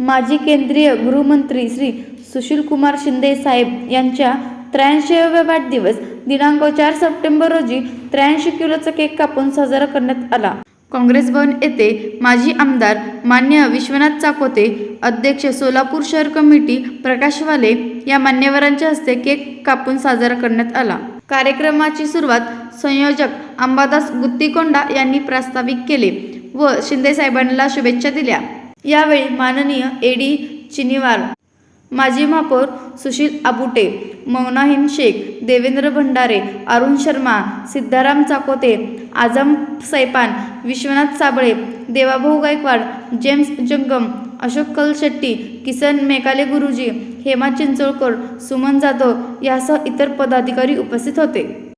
माजी केंद्रीय गृहमंत्री श्री सुशीलकुमार शिंदे साहेब यांच्या त्र्याऐंशीव्या वाढदिवस दिनांक चार सप्टेंबर रोजी त्र्याऐंशी किलोचा केक कापून साजरा करण्यात आला. काँग्रेस भवन येथे माजी आमदार मान्य विश्वनाथ चाकोते अध्यक्ष सोलापूर शहर कमिटी प्रकाशवाले या मान्यवरांच्या हस्ते केक कापून साजरा करण्यात आला. कार्यक्रमाची सुरुवात संयोजक अंबादास गुत्तीकोंडा यांनी प्रास्ताविक केले व शिंदे साहेबांना शुभेच्छा दिल्या. यावेळी माननीय एडी चिनीवार माजी महापौर सुशील आबुटे मौनाहिन शेख देवेंद्र भंडारे अरुण शर्मा सिद्धाराम चाकोते आझम सैपान विश्वनाथ साबळे देवाभाऊ गायकवाड जेम्स जंगम अशोक कलशेट्टी किसन मेकाले गुरुजी हेमा चिंचोळकर सुमन जाधव यासह इतर पदाधिकारी उपस्थित होते.